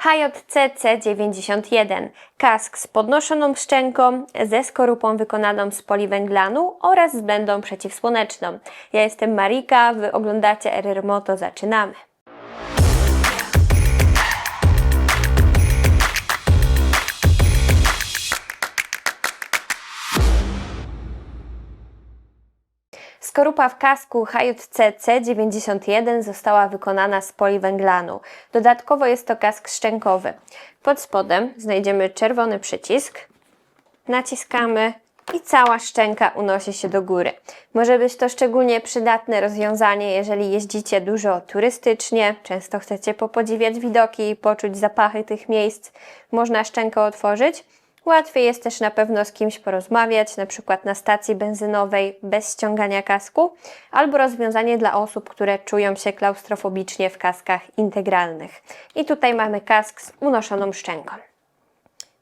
HJCC 91 kask z podnoszoną szczęką, ze skorupą wykonaną z poliwęglanu oraz z blendą przeciwsłoneczną. Ja jestem Marika, wy oglądacie RR Moto, zaczynamy. Skorupa w kasku HJCC 91 została wykonana z poliwęglanu. Dodatkowo jest to kask szczękowy. Pod spodem znajdziemy czerwony przycisk. Naciskamy i cała szczęka unosi się do góry. Może być to szczególnie przydatne rozwiązanie, jeżeli jeździcie dużo turystycznie, często chcecie popodziwiać widoki i poczuć zapachy tych miejsc. Można szczękę otworzyć. Łatwiej jest też na pewno z kimś porozmawiać, na przykład na stacji benzynowej bez ściągania kasku, albo rozwiązanie dla osób, które czują się klaustrofobicznie w kaskach integralnych. I tutaj mamy kask z unoszoną szczęką.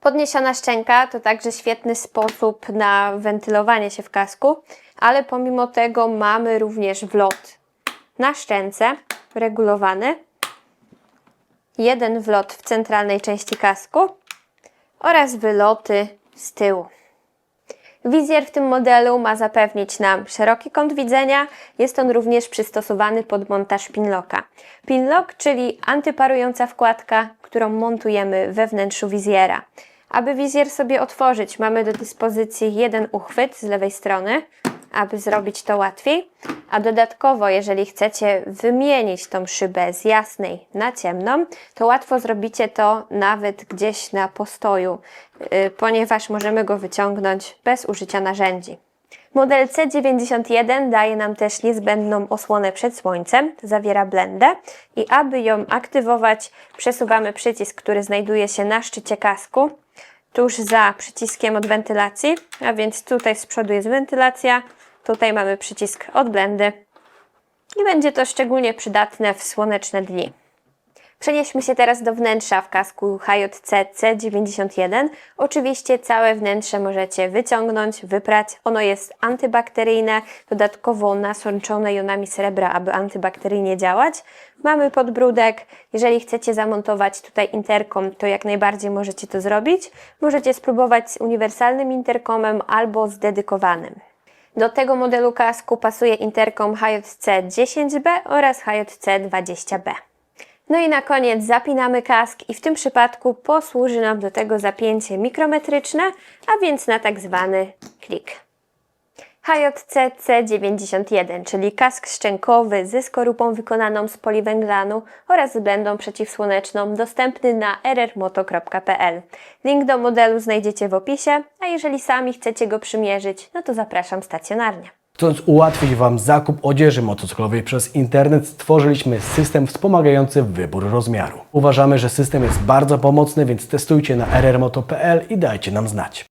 Podniesiona szczęka to także świetny sposób na wentylowanie się w kasku, ale pomimo tego mamy również wlot na szczęce regulowany, jeden wlot w centralnej części kasku oraz wyloty z tyłu. Wizjer w tym modelu ma zapewnić nam szeroki kąt widzenia. Jest on również przystosowany pod montaż pinlocka. Pinlock, czyli antyparująca wkładka, którą montujemy we wnętrzu wizjera. Aby wizjer sobie otworzyć, mamy do dyspozycji jeden uchwyt z lewej strony, aby zrobić to łatwiej. A dodatkowo, jeżeli chcecie wymienić tą szybę z jasnej na ciemną, to łatwo zrobicie to nawet gdzieś na postoju, yy, ponieważ możemy go wyciągnąć bez użycia narzędzi. Model C91 daje nam też niezbędną osłonę przed słońcem, zawiera blendę i aby ją aktywować, przesuwamy przycisk, który znajduje się na szczycie kasku, tuż za przyciskiem od wentylacji, a więc tutaj z przodu jest wentylacja, tutaj mamy przycisk od blendy i będzie to szczególnie przydatne w słoneczne dni. Przenieśmy się teraz do wnętrza w kasku HJC C91. Oczywiście całe wnętrze możecie wyciągnąć, wyprać. Ono jest antybakteryjne, dodatkowo nasączone jonami srebra, aby antybakteryjnie działać. Mamy podbródek. Jeżeli chcecie zamontować tutaj interkom, to jak najbardziej możecie to zrobić. Możecie spróbować z uniwersalnym interkomem albo z dedykowanym. Do tego modelu kasku pasuje interkom HJC 10B oraz HJC 20B. No i na koniec zapinamy kask i w tym przypadku posłuży nam do tego zapięcie mikrometryczne, a więc na tak zwany klik. HJC C91, czyli kask szczękowy ze skorupą wykonaną z poliwęglanu oraz z blendą przeciwsłoneczną, dostępny na rrmoto.pl. Link do modelu znajdziecie w opisie, a jeżeli sami chcecie go przymierzyć, no to zapraszam stacjonarnie. Chcąc ułatwić Wam zakup odzieży motocyklowej przez internet, stworzyliśmy system wspomagający wybór rozmiaru. Uważamy, że system jest bardzo pomocny, więc testujcie na rrmoto.pl i dajcie nam znać.